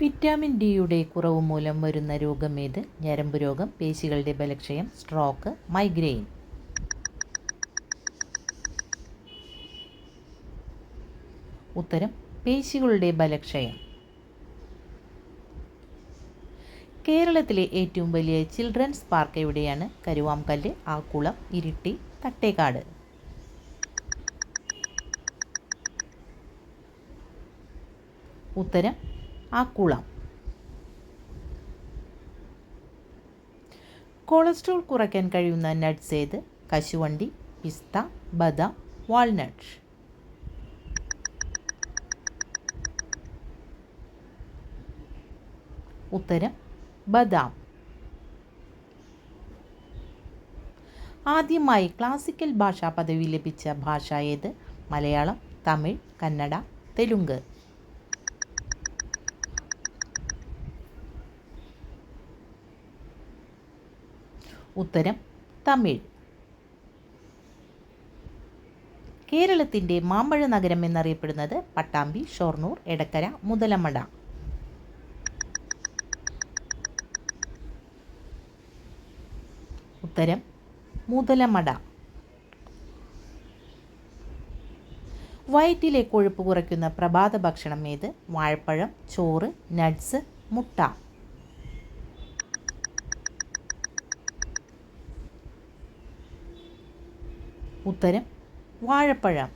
Vitamin ഡിയുടെ കുറവ് മൂലം വരുന്ന രോഗമേത് ഞരമ്പ് രോഗം പേശികളുടെ ബലക്ഷയം സ്ട്രോക്ക് മൈഗ്രെയിൻ. ഉത്തരം പേശികളുടെ ബലക്ഷയം. കേരളത്തിലെ ഏറ്റവും വലിയ ചിൽഡ്രൻസ് പാർക്ക് എവിടെയാണ്? കരുവാംകല്ല് ആക്കുളം ഇരിട്ടി തട്ടേക്കാട്. ഉത്തരം ആക്കുളം കൊളസ്ട്രോൾ കുറയ്ക്കാൻ കഴിയുന്ന നട്ട്സ് ഏത്? കശുവണ്ടി പിസ്ത ബദാം വാൾനട്ട്. ഉത്തരം ബദാം. ആദ്യമായി ക്ലാസിക്കൽ ഭാഷാ പദവി ലഭിച്ച ഭാഷ ഏത്? മലയാളം തമിഴ് കന്നഡ തെലുങ്ക്. ഉത്തരം തമിഴ്. കേരളത്തിന്റെ മാമ്പഴ നഗരം എന്നറിയപ്പെടുന്നത് പട്ടാമ്പി ഷൊർണൂർ എടക്കര മുതലമട. ഉത്തരം മുതലമട. വയറ്റിലെ കൊഴുപ്പ് കുറയ്ക്കുന്ന പ്രഭാത ഭക്ഷണം ഏത്? വാഴപ്പഴം ചോറ് നട്ട്സ് മുട്ട. ഉത്തരം വാഴപ്പഴം.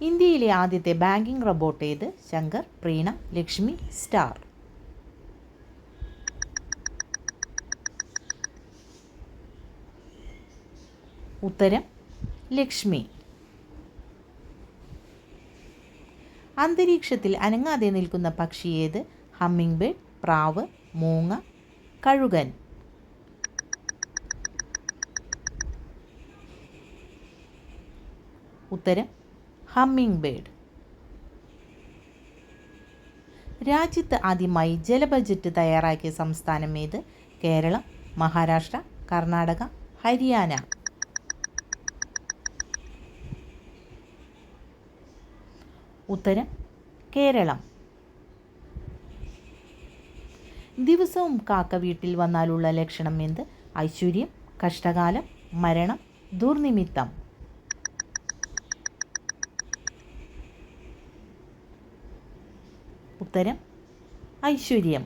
ഇന്ത്യയിലെ ആദ്യത്തെ ബാങ്കിംഗ് റോബോട്ട് ഏത്? ശങ്കർ പ്രീണ ലക്ഷ്മി സ്റ്റാർ. ഉത്തരം ലക്ഷ്മി. അന്തരീക്ഷത്തിൽ അനങ്ങാതെ നിൽക്കുന്ന പക്ഷി ഏത്? ഹമ്മിംഗ് ബേഡ് പ്രാവ് മൂങ്ങ കഴുകൻ. ഉത്തരം ഹമ്മിങ് ബേഡ് രാജ്യത്ത് ആദ്യമായി ജല ബജറ്റ് തയ്യാറാക്കിയ സംസ്ഥാനം ഏത്? കേരളം മഹാരാഷ്ട്ര കർണാടക ഹരിയാന. ഉത്തരം കേരളം. ദിവസവും കാക്ക വീട്ടിൽ വന്നാലുള്ള ലക്ഷണം എന്ത്? ഐശ്വര്യം കഷ്ടകാലം മരണം ദുർനിമിത്തം. ഉത്തരം ഐശ്വര്യം.